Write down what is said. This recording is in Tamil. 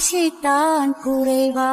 ஆசைத்தான் குறைவா?